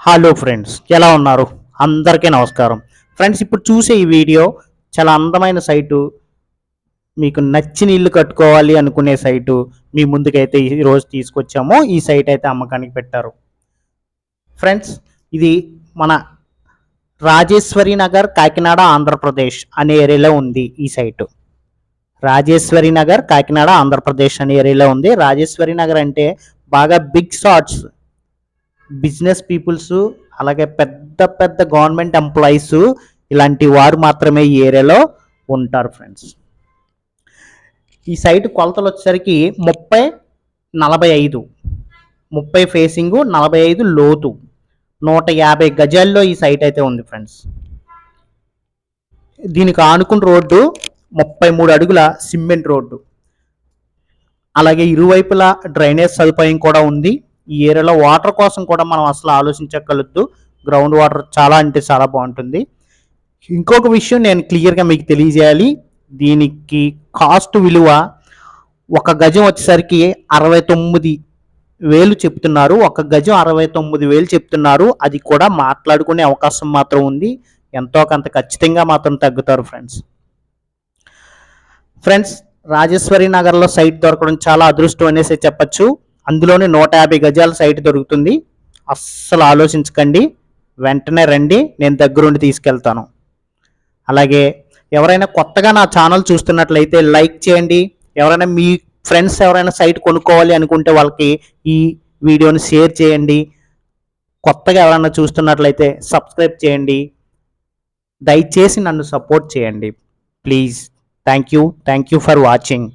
Hello friends ఎలా ఉన్నారు? అందరికీ నమస్కారం. ఫ్రెండ్స్ ఇప్పుడు చూసే ఈ వీడియో చాలా అందమైన సైటు. మీకు నచ్చిన ఇల్లు కట్టుకోవాలి అనుకునే సైటు. మీ ముందుకైతే ఈ రోజు తీసుకొచ్చాము. ఈ సైట్ అయితే అమ్మకానికి పెట్టారు. ఫ్రెండ్స్ ఇది మన రాజేశ్వరి నగర్ కాకినాడ ఆంధ్రప్రదేశ్ అనే ఏరియాలో ఉంది ఈ సైటు. రాజేశ్వరి నగర్ కాకినాడ ఆంధ్రప్రదేశ్ అనే ఏరియాలో ఉంది. రాజేశ్వరి నగర్ అంటే బాగా బిగ్ షాట్స్ బిజినెస్ పీపుల్స్ అలాగే పెద్ద పెద్ద గవర్నమెంట్ ఎంప్లాయీస్ ఇలాంటి వారు మాత్రమే ఈ ఏరియాలో ఉంటారు ఫ్రెండ్స్. ఈ సైట్ కొలతలు వచ్చేసరికి ముప్పై నలభై ఐదు. ముప్పై ఫేసింగ్ నలభై ఐదు లోతు. నూట యాభై గజాల్లో ఈ సైట్ అయితే ఉంది ఫ్రెండ్స్. దీనికి ఆనుకున్న రోడ్డు ముప్పై మూడు అడుగుల సిమెంట్ రోడ్డు. అలాగే ఇరువైపులా డ్రైనేజ్ సదుపాయం కూడా ఉంది. ఈ ఏరియాలో వాటర్ కోసం కూడా మనం అసలు ఆలోచించగలదు. గ్రౌండ్ వాటర్ చాలా అంటే చాలా బాగుంటుంది. ఇంకొక విషయం నేను క్లియర్గా మీకు తెలియజేయాలి. దీనికి కాస్ట్ విలువ ఒక గజం వచ్చేసరికి అరవై తొమ్మిది వేలు చెప్తున్నారు. ఒక గజం అరవై తొమ్మిది వేలు చెప్తున్నారు. అది కూడా మాట్లాడుకునే అవకాశం మాత్రం ఉంది. ఎంతో కొంత ఖచ్చితంగా మాత్రం తగ్గుతారు ఫ్రెండ్స్. ఫ్రెండ్స్ రాజేశ్వరి నగర్లో సైట్ దొరకడం చాలా అదృష్టం అనేసి చెప్పచ్చు. అందులోనే నూట యాభై గజాల సైట్ దొరుకుతుంది. అస్సలు ఆలోచించకండి. వెంటనే రండి. నేను దగ్గరుండి తీసుకెళ్తాను. అలాగే ఎవరైనా కొత్తగా నా ఛానల్ చూస్తున్నట్లయితే లైక్ చేయండి. ఎవరైనా మీ ఫ్రెండ్స్ ఎవరైనా సైట్ కొనుక్కోవాలి అనుకుంటే వాళ్ళకి ఈ వీడియోని షేర్ చేయండి. కొత్తగా ఎవరైనా చూస్తున్నట్లయితే సబ్స్క్రైబ్ చేయండి. దయచేసి నన్ను సపోర్ట్ చేయండి. Please. Thank you. Thank you for watching.